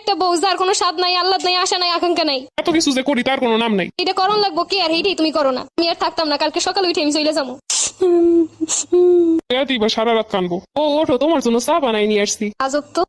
একটা বউ যার কোনো স্বাদ নাই আল্লাহ নাই আশা নাই আকাঙ্ক্ষা নাই। এত কিছু যে করি তার কোনো নাম নাই। এটা করণ লাগবো কি আর? এইটাই তুমি করো না। আমি আর থাকতাম না। কালকে সকালে উঠে আমি চলে যাব। সারা রাত কানবো। ও ওঠো তোমার জন্য চা বানাই নিয়ে আসছি। আজব তো।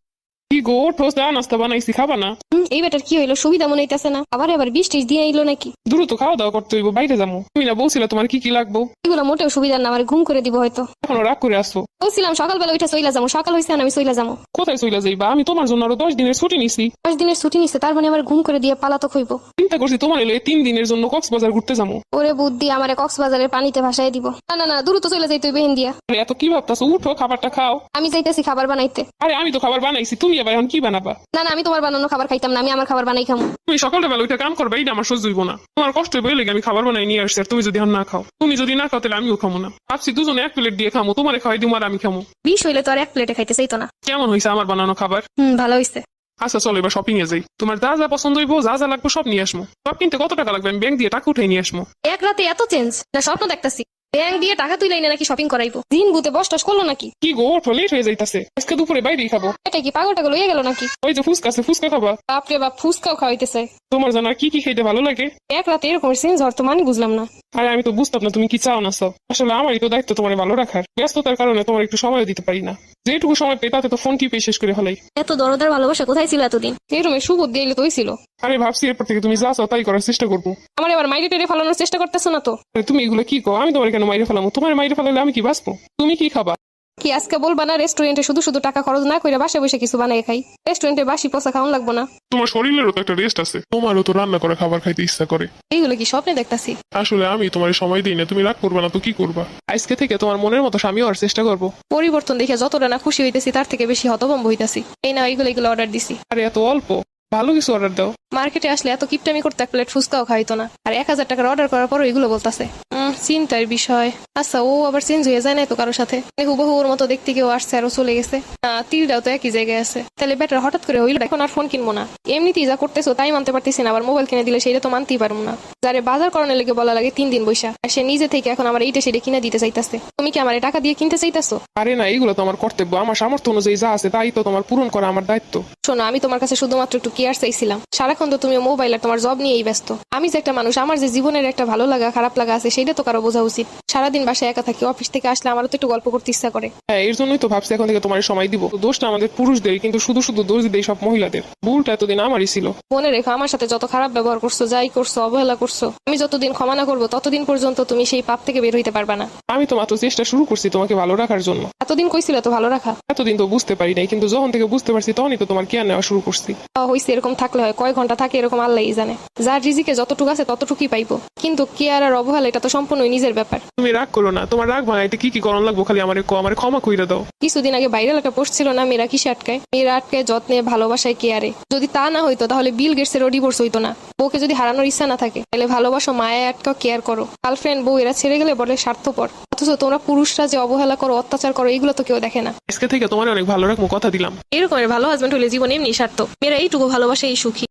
কি গো? চা নাস্তা বানাইছি খাবা না। হুম, এই বেটার কি হইল? সুবিধা মনে হইতেছে না। আবার এবার বিষ টিস দিয়ে নাকি? দ্রুত খাওয়া দাওয়া করতে হইব বাইরে যাব তুমি না বলছিলে তোমার কি কি লাগবো? এগুলো মোটেও সুবিধা না আমার ঘুম করে দিব হয়তো। এখনও রাগ করে আসছো? বলছিলাম সকালবেলা উঠে চইলা যাব সকাল হয়েছে আমি চইলা যাব কোথায় চলে যাইবা? আমি তোমার জন্য আরও দশ দিনের ছুটি নিছি। দশ দিনের ছুটি নিচ্ছে তার মানে আমার ঘুম করে দিয়ে পালাতক হইব। চিন্তা করছি তোমার এলে তিন দিনের জন্য কক্সবাজার ঘুরতে যাব ওরে বুদ্ধি আমারে কক্সবাজারের পানিতে ভাসায় দিব। না না না দ্রুত চলে যাই তুই বেহেন দিয়া আরে এত কি ভাবতাছো? উঠো খাবারটা খাও। আমি যাইতেছি খাবার বানাইতে। আরে আমি তো খাবার বানাইছি তুমি এখন কি বানাবা? না না আমি তোমার বানানো খাবার খাইতাম না আমি আমার খাবার বানাই খামো। তুমি সকালটা বেলা ওইটা কাম করবে আমার সহ্য হইব না। তোমার কষ্ট হইব লেগে আমি খাবার বানাই নিয়ে আসছি আর তুমি যদি এখন না খাও। তুমি যদি না খাও তাহলে আমিও খামো না। ভাবছি দুজনে এক প্লেট দিয়ে খামো তোমার খাওয়াই দিব আর আমি খামো। বিষ হইলে তো আর এক প্লেটে খাইতে চাইতো না। কেমন হয়েছে আমার বানানো খাবার? হুম ভালো হইছে। আচ্ছা চলো এবার শপিং এ যাই। তোমার যা যা পছন্দ হইব যা যা লাগবে সব নিয়ে আসব সব কিনতে কত টাকা লাগবে? আমি ব্যাংক দিয়ে টাকা উঠে নিয়ে আসব এক রাতে এত চেঞ্জ না স্বপ্ন দেখতাছি। ব্যাংক দিয়ে টাকা তুই লাইনে নাকি শপিং করাইবো? দিন বুতে বস টস করল নাকি? কি গো ওঠো লেট হয়ে যাইতাছে। আজকে দুপুরে বাইরেই খাব। এটা কি পাগল টাগল হয়ে গেল নাকি? ওই যে ফুচকা আছে ফুচকা খাবা। বাপরে বাপ ফুসকাও খাওয়াইতেছে। তোমার জানা কি কি খেতে ভালো লাগে? এক রাতে এরকম সিন ঝড় তো মানে বুঝলাম না। আরে আমি তো বুঝতাম না তুমি কি চাও না সব আসলে আমারই তো দায়িত্ব তোমার ভালো রাখার। ব্যস্ততার কারণে তোমার একটু সময় দিতে পারি না। যেটুকু সময় পেয়ে তাতে তো ফোন টিপে শেষ করে ফেলাই। এত দরদার ভালোবাসা কোথায় ছিল এতদিন? এই রুমে সুবোধ দিয়ে তো ছিল। আরে ভাবছি এরপর থেকে তুমি যা চাও তাই করার চেষ্টা করব। আমার এবার মাইরে টেরে ফেলানোর চেষ্টা করতেছো না তো? আরে তুমি এগুলো কি কো আমি তোমার কেন মাইরে ফেলামো? তোমার মাইরে ফেলালে আমি কি বাঁচবো? তুমি কি খাবা? কি আজকে বলবা না রেস্টুরেন্টে শুধু শুধু টাকা খরচ না করে বাসে বসে কিছু বানাই খাই? রেস্টুরেন্টে বাসি পচা খাওয়ান লাগবো না। তোমার শরীরেরও তো একটা রেস্ট আছে। তোমারও তো রান্না করা খাবার খাইতে ইচ্ছা করে। এইগুলো কি স্বপ্নে দেখতাছি? আসলে আমি তোমার সময় দিই না তুমি রাগ করবে না তো কি করবা? আজকে থেকে তোমার মনের মতো স্বামী হওয়ার চেষ্টা করব। পরিবর্তন দেখে যতটা না খুশি হইতেছি তার থেকে বেশি হতভম্ব হইতাছি। এই না এইগুলো এগুলো অর্ডার দিছি। আরে এত অল্প। ভালো কিছু অর্ডার দাও। মার্কেটে আসলে এত কিপটামি করতে এক প্লেট ফুচকাও খাইতো না। আর এক হাজার টাকার অর্ডার করার পরও এগুলো বলতাছে। চিন্তার বিষয়। আচ্ছা ও আবার চেঞ্জ হয়ে যায় না তো কারোর সাথে? হুবহু ওর মতো দেখতে কেউ আসছে আর চলে গেছে। তিলটাও তো একই জায়গায় আছে। তাহলে বেটার হঠাৎ করে হইল এখন আর ফোন কিনবো না। এমনিতেই যা করতেছো তাই মানতে পারতেছি না আবার মোবাইল কিনে দিলে সেটা তো মানতেই পারব না। যারে বাজার করানোর লেগে বলা লাগে তিন দিন বৈশা আর সে নিজে থেকে এখন আমার এইটা সেটা কিনে দিতে চাইতেছে। তুমি কি আমার টাকা দিয়ে কিনতে চাইতাছো? আরে না এগুলো তো আমার কর্তব্য। আমার সামর্থ্য অনুযায়ী যা আছে তাই তো তোমার পূরণ করা আমার দায়িত্ব। শোনো আমি তোমার কাছে শুধুমাত্র একটু কেয়ার চাইছিলাম। সারাক্ষণ তো তুমি মোবাইল আর তোমার জব নিয়েই ব্যস্ত। আমি যে একটা মানুষ আমার যে জীবনের একটা ভালো লাগা খারাপ লাগা আছে সেটা তো কারও বোঝা উচিত। সারাদিন বাসায় একা থাকি অফিস থেকে আসলে আমারও তো একটু গল্প করতে ইচ্ছা করে। হ্যাঁ এর জন্যই তো ভাবছি এখন থেকে তোমার সময় দিব। দোষটা আমাদের পুরুষদের কিন্তু শুধু শুধু দোষ দেয় সব মহিলাদের। ভুলটা এতদিন আমারই ছিল। মনে রেখো আমার সাথে যত খারাপ ব্যবহার করছ যাই করছ অবহেলা করছ আমি যতদিন ক্ষমা না করব ততদিন পর্যন্ত তুমি সেই পাপ থেকে বের হইতে পারবা না। আমি তো মাত্র চেষ্টা শুরু করছি তোমাকে ভালো রাখার জন্য। এতদিন কইছিল তো ভালো রাখা। এতদিন তো বুঝতে পারি নাই কিন্তু যখন থেকে বুঝতে পারছি তখনই তো তোমার কেয়ার নেওয়া শুরু করছি। হইছে এরকম থাকলে হয় কয় ঘণ্টা থাকে এরকম আল্লাহই জানে। যার রিজিকে যতটুকু আছে ততটুকুই পাইবো। কিন্তু কেয়ার আর আর অবহেলা এটা তো সম্পূর্ণই নিজের ব্যাপার। তুমি রাগ করো না তোমার রাগ ভাঙাইতে কি কি করণ লাগবো খালি আমার আমার ক্ষমা কইরা দাও। কিছুদিন আগে ভাইরাল একটা পোস্ট ছিল না মেয়েরা কিসে আটকায়? মেয়েরা আটকায় যত্নে ভালোবাসায় কেয়ারে। যদি তা না হইতো তাহলে বিল গেটসেরও ডিভোর্স হইতো না। বউকে যদি হারানোর ইচ্ছা না থাকে তাহলে ভালোবাসো মায়া আটকাও কেয়ার করো। গার্লফ্রেন্ড বউ এরা ছেড়ে গেলে বলে স্বার্থপর। অথচ তোমরা পুরুষরা যে অবহেলা করো অত্যাচার করো এগুলো তো কেউ দেখে না। আজকে থেকে তোমার অনেক ভালো রাখব কথা দিলাম। এরকমের ভালো হাজবেন্ড হলে জীবন এমনি স্বার্থ মেয়েরা এইটুকু ভালোবাসে এই সুখী।